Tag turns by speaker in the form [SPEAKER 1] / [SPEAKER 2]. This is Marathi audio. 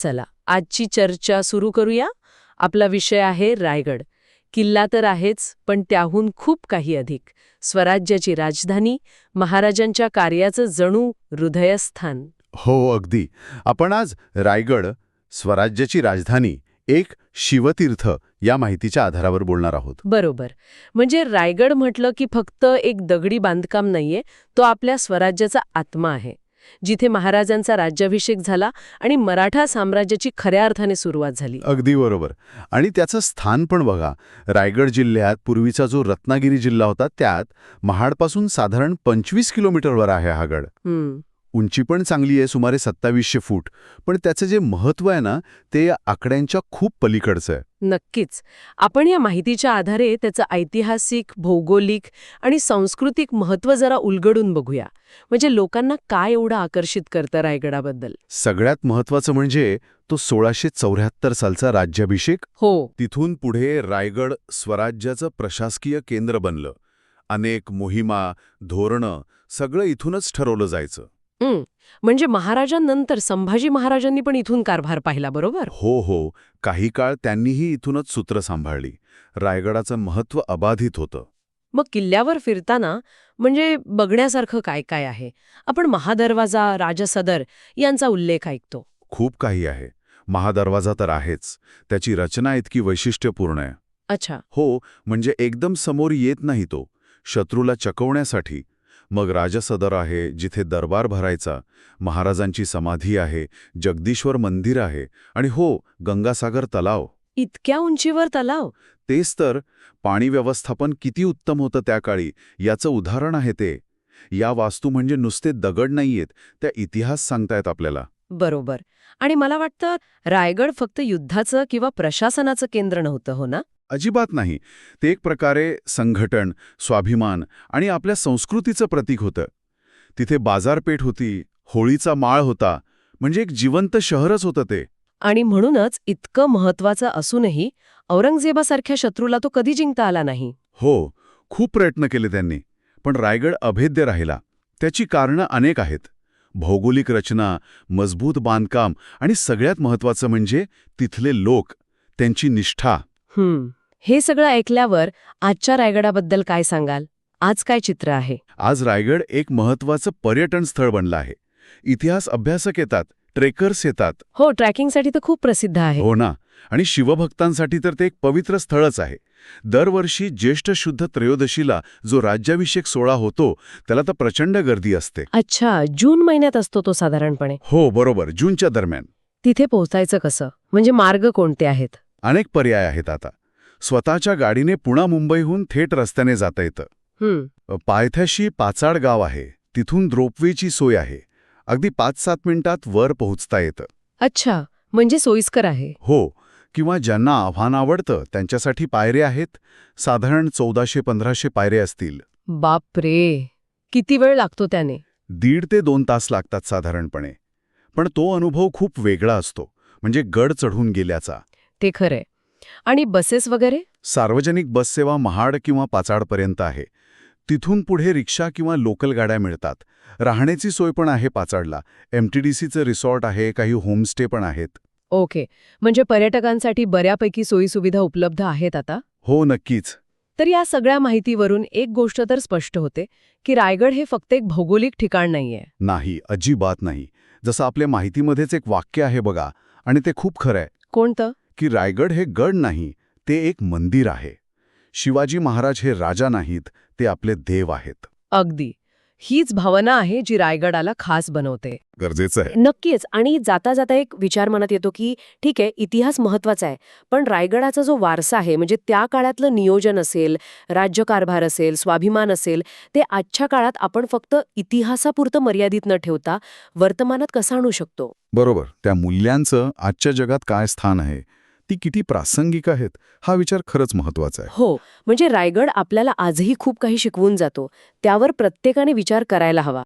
[SPEAKER 1] चला आजची चर्चा सुरू करूया. आपला विषय आहे रायगड. किल्ला तर आहेच पण त्याहून खूप काही अधिक. स्वराज्याची राजधानी महाराजांच्या कार्याचं जणू हृदयस्थान.
[SPEAKER 2] हो अगदी. आपण आज रायगड स्वराज्याची राजधानी एक शिवतीर्थ या माहितीच्या आधारावर बोलणार आहोत.
[SPEAKER 1] बरोबर. म्हणजे रायगड म्हटलं की फक्त एक दगडी बांधकाम नाहीये तो आपल्या स्वराज्याचा आत्मा आहे. जिथे महाराजांचा राज्याभिषेक झाला आणि मराठा साम्राज्याची खऱ्या अर्थाने सुरुवात झाली.
[SPEAKER 2] अगदी बरोबर. आणि त्याचं स्थान पण बघा. रायगड जिल्ह्यात पूर्वीचा जो रत्नागिरी जिल्हा होता त्यात महाडपासून साधारण पंचवीस किलोमीटरवर आहे हा गड. उंची पण चांगली आहे सुमारे सत्तावीसशे फूट. पण त्याचं जे महत्त्व आहे ना ते या आकड्यांच्या खूप पलीकडचं आहे.
[SPEAKER 1] नक्कीच. आपण या माहितीच्या आधारे त्याचं ऐतिहासिक भौगोलिक आणि सांस्कृतिक महत्त्व जरा उलगडून बघूया. म्हणजे लोकांना काय एवढं आकर्षित करतं रायगडाबद्दल?
[SPEAKER 2] सगळ्यात महत्त्वाचं म्हणजे तो सोळाशे चौऱ्याहत्तर सालचा राज्याभिषेक.
[SPEAKER 1] हो.
[SPEAKER 2] तिथून पुढे रायगड स्वराज्याचं प्रशासकीय केंद्र बनलं. अनेक मोहिमा धोरणं सगळं इथूनच ठरवलं जायचं.
[SPEAKER 1] म्हणजे महाराजांनंतर संभाजी महाराजांनी पण इथून कारभार पाहिला बरोबर?
[SPEAKER 2] हो हो. काही काळ त्यांनीही इथूनच सूत्र सांभाळली. रायगडाचं महत्त्व अबाधित होतं.
[SPEAKER 1] मग किल्ल्यावर फिरताना म्हणजे बघण्यासारखं काय काय आहे? आपण महादरवाजा राजसदर यांचा उल्लेख ऐकतो.
[SPEAKER 2] खूप काही आहे. महादरवाजा तर आहेच. त्याची रचना इतकी वैशिष्ट्यपूर्ण आहे.
[SPEAKER 1] अच्छा.
[SPEAKER 2] हो म्हणजे एकदम समोर येत नाही तो. शत्रूला चकवण्यासाठी मग राजसदर आहे जिथे दरबार भरायचा महाराजांची समाधी आहे जगदीश्वर मंदिर आहे आणि हो गंगासागर तलाव.
[SPEAKER 1] इतक्या उंचीवर तलाव?
[SPEAKER 2] तेच तर पाणी व्यवस्थापन किती उत्तम होतं त्या काळी याचं उदाहरण आहे ते. या वास्तू म्हणजे नुसते दगड नाहीयेत त्या इतिहास सांगतायत आपल्याला.
[SPEAKER 1] बरोबर. आणि मला वाटतं रायगड फक्त युद्धाचं किंवा प्रशासनाचं केंद्र नव्हतं हो ना?
[SPEAKER 2] अजिबात नाही. ते एक प्रकारे संघटन स्वाभिमान आणि आपल्या संस्कृतीचं प्रतीक होतं. तिथे बाजारपेठ होती होळीचा माळ होता म्हणजे एक जिवंत शहरच होतं ते.
[SPEAKER 1] आणि म्हणूनच इतकं महत्वाचं असूनही औरंगजेबासारख्या शत्रूला तो कधी जिंकता आला नाही.
[SPEAKER 2] हो खूप प्रयत्न केले त्यांनी पण रायगड अभेद्य राहिला. त्याची कारणं अनेक आहेत. भौगोलिक रचना मजबूत बांधकाम आणि सगळ्यात महत्त्वाचं म्हणजे तिथले लोक त्यांची निष्ठा.
[SPEAKER 1] हम्म हे सगळं ऐकल्यावर आजच्या रायगडाबद्दल काय सांगाल? आज काय चित्र आहे?
[SPEAKER 2] आज रायगड एक महत्त्वाचं पर्यटन स्थळ बनलं आहे. इतिहास अभ्यासक येतात ट्रेकर्स येतात.
[SPEAKER 1] हो ट्रॅकिंगसाठी तर खूप प्रसिद्ध आहे.
[SPEAKER 2] हो ना. आणि शिवभक्तांसाठी तर ते एक पवित्र स्थळच आहे. दरवर्षी ज्येष्ठ शुद्ध त्रयोदशीला जो राज्याभिषेक सोहळा होतो त्याला तर प्रचंड गर्दी असते.
[SPEAKER 1] अच्छा जून महिन्यात असतो तो साधारणपणे.
[SPEAKER 2] हो बरोबर. जूनच्या दरम्यान.
[SPEAKER 1] तिथे पोहोचायचं कसं? म्हणजे मार्ग कोणते आहेत?
[SPEAKER 2] अनेक पर्याय आहेत आता. स्वतःच्या गाडीने पुणा मुंबईहून थेट रस्त्याने जाता येतं. पायथ्याशी पाचाड गाव आहे. तिथून द्रोपवेची सोय आहे. अगदी पाच सात मिनिटात वर पोहोचता येतं.
[SPEAKER 1] अच्छा म्हणजे सोयीस्कर आहे.
[SPEAKER 2] हो किंवा ज्यांना आव्हान आवडतं त्यांच्यासाठी पायऱ्या आहेत. साधारण चौदाशे पंधराशे पायऱ्या असतील.
[SPEAKER 1] बाप रे किती वेळ लागतो त्याने?
[SPEAKER 2] दीड ते दोन तास लागतात साधारणपणे. पण तो अनुभव खूप वेगळा असतो. म्हणजे गड चढून गेल्याचा.
[SPEAKER 1] ते खरंय. आणि बसेस वगैरे?
[SPEAKER 2] सार्वजनिक बससेवा महाड किंवा पाचाडपर्यंत आहे. तिथून पुढे रिक्षा किंवा लोकल गाड्या मिळतात. राहण्याची सोय पण आहे पाचाडला. एमटीडीसीचं रिसॉर्ट आहे काही होमस्टे पण आहेत.
[SPEAKER 1] ओके. म्हणजे पर्यटकांसाठी बऱ्यापैकी सोयीसुविधा उपलब्ध आहेत आता?
[SPEAKER 2] हो नक्कीच.
[SPEAKER 1] तर या सगळ्या माहितीवरून एक गोष्ट तर स्पष्ट होते की रायगड हे फक्त एक भौगोलिक ठिकाण नाहीये.
[SPEAKER 2] नाही अजिबात नाही. जसं आपल्या माहितीमध्येच एक वाक्य आहे बघा आणि ते खूप खरं आहे
[SPEAKER 1] कोणतं?
[SPEAKER 2] की रायगड हे गड नाही ते एक मंदिर आहे. शिवाजी महाराज हे राजा नाहीत ते आपले देव आहेत.
[SPEAKER 1] अगदी. हीच भावना आहे जी रायगडाला खास बनवते.
[SPEAKER 2] गरजेचं आहे.
[SPEAKER 1] नक्कीच. आणि जाता जाता एक विचार मनात येतो की ठीक आहे इतिहास महत्त्वाचा आहे पण रायगडाचा जो वारसा आहे म्हणजे त्या काळातलं नियोजन असेल राज्यकारभार असेल स्वाभिमान असेल ते आजच्या काळात आपण फक्त इतिहासापुरतं मर्यादित न ठेवता वर्तमानात कसं आणू शकतो?
[SPEAKER 2] बरोबर. त्या मूल्यांचं आजच्या जगात काय स्थान आहे ती किती प्रासंगिक आहेत हा विचार खरंच महत्त्वाचा आहे.
[SPEAKER 1] हो म्हणजे रायगड आपल्याला आजही खूप काही शिकवून जातो त्यावर प्रत्येकाने विचार करायला हवा.